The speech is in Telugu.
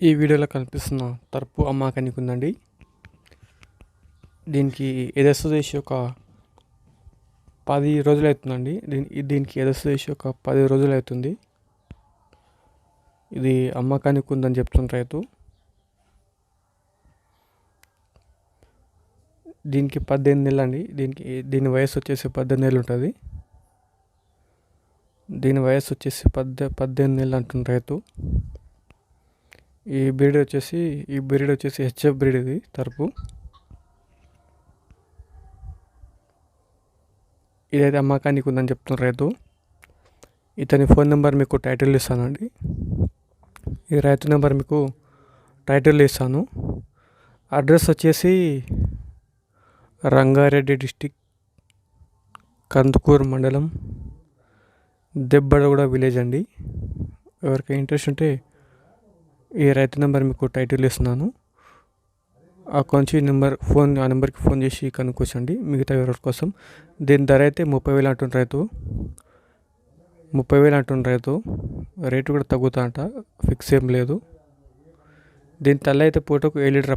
ఈ వీడియోలో కనిపిస్తున్న తరపు అమ్మకానికి ఉందండి దీనికి ఎదస్సు చేసి ఒక పది రోజులు అవుతుందండి దీని దీనికి ఎదస్సు చేసి ఒక పది రోజులు అవుతుంది ఇది అమ్మకానికి ఉందని చెప్తున్న రైతు. దీనికి పద్దెనిమిది నెలలు అండి దీనికి దీని వయసు వచ్చేసి పద్దెనిమిది నెలలు ఉంటుంది దీని వయసు వచ్చేసి పద్దె పద్దెనిమిది నెలలు అంటున్న రైతు. ఈ బ్రీడ్ వచ్చేసి ఈ బ్రీడ్ వచ్చేసి హెచ్ఎఫ్ బ్రీడ్ ఇది తరపు. ఇదైతే అమ్మకానికి ఉందని చెప్తున్నారు రైతు. ఇతని ఫోన్ నెంబర్ మీకు టైటిల్ ఇస్తానండి. ఈ రైతు నెంబర్ మీకు టైటిల్ ఇస్తాను. అడ్రస్ వచ్చేసి రంగారెడ్డి డిస్టిక్ కందుకూరు మండలం దెబ్బడగూడ విలేజ్ అండి. ఎవరికి ఇంట్రెస్ట్ ఉంటే ఈ రైతు నెంబర్ మీకు టైటిల్ ఇస్తున్నాను. ఆ కొంచెం నెంబర్ ఫోన్ ఆ నెంబర్కి ఫోన్ చేసి కనుక్కోండి మిగతా వివరాల కోసం. దీని ధర అయితే ముప్పై వేలు అంటున్న రైతు. ముప్పై వేలు అంటున్న రైతు. రేటు కూడా తగ్గుతా అంట. ఫిక్స్ ఏం లేదు. దీని తల్లి అయితే పూటకు ఏడు లీటర్